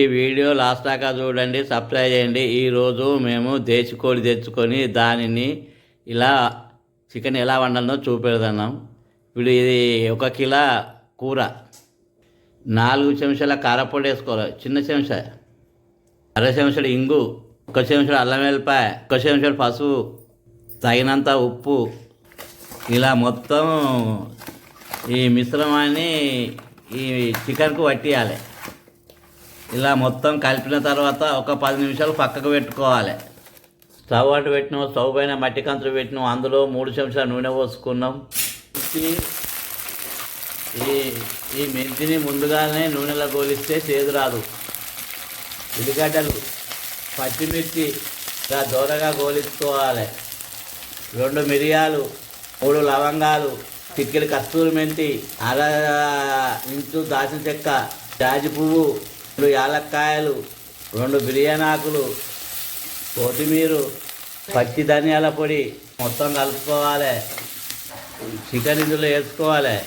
ఈ video last దాకా చూడండి సబ్స్క్రైబ్ చేయండి. ఈరోజు మేము దేశీ కోడి తెచ్చుకొని దానిని ఇలా చికెన్ ఎలా వండాలో చూపెడుతున్నాం ఇప్పుడు ఇది ఒక కిలో కూర. నాలుగు చెంచాల కారపొడి వేసుకోవాలి. చిన్న చెంచా. అర చెంచాడు ఇంగు ఒక చెంచాడు అల్లం వెల్లిపాయ ఒక చెంచాడు పసుపు తగినంత ఉప్పు. ఇలా మొత్తం ఈ మిశ్రమాన్ని ఈ చికెన్కు పట్టియాలి ఇలా మొత్తం కలిపిన తర్వాత ఒక పది నిమిషాలు పక్కకు పెట్టుకోవాలి. స్టవ్ అటు పెట్టినాం స్టవ్ పైన మట్టి కంచులు పెట్టినాం అందులో మూడు చెంచాల నూనె పోసుకున్నాం. ఈ ఈ ఈ మెంతిని ముందుగానే నూనెలో గోలిస్తే చేదు రాదు. ఉల్లిగడ్డలు పచ్చిమిర్చి ఇలా దూరగా గోలించుకోవాలి. రెండు మిరియాలు మూడు లవంగాలు చిక్కిలి కస్తూరి మెంతి అర ఇంచు దాచిన చెక్క జాజి పువ్వు రెండు యాలక్కాయలు రెండు బిర్యానాకులు కొత్తిమీర పచ్చి ధనియాల పొడి మొత్తం కలుపుకోవాలి. చికెన్ ఇందులో వేసుకోవాలి.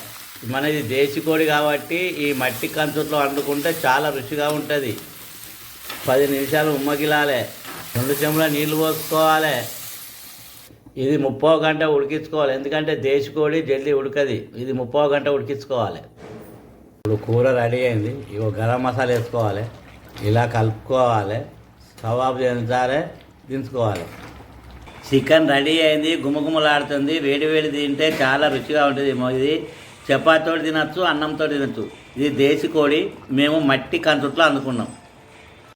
మనది దేశీ కోడి కాబట్టి ఈ మట్టి కంచుట్లో వండుకుంటే చాలా రుచిగా ఉంటుంది. పది నిమిషాలు ఉమ్మగిలాలి. రెండు చెంబుల నీళ్ళు పోసుకోవాలి. ఇది ముప్పో గంట ఉడికించుకోవాలి. ఎందుకంటే దేశీ కోడి జల్దీ ఉడకది. ఇది ముప్పో గంట ఉడికించుకోవాలి. ఇప్పుడు కూర రెడీ అయింది. ఇగో గరం మసాలా వేసుకోవాలి. ఇలా కలుపుకోవాలి. కబాబ్ తింటారే చేయించాలి. దించుకోవాలి. చికెన్ రెడీ అయింది. గుమగుమలాడుతుంది. వేడి వేడి తింటే చాలా రుచిగా ఉంటుంది ఇది చపాతీతో తినచ్చు అన్నంతో తినచ్చు. ఇది దేశీ కోడి. మేము మట్టి కంచుట్లో అందుకున్నాం.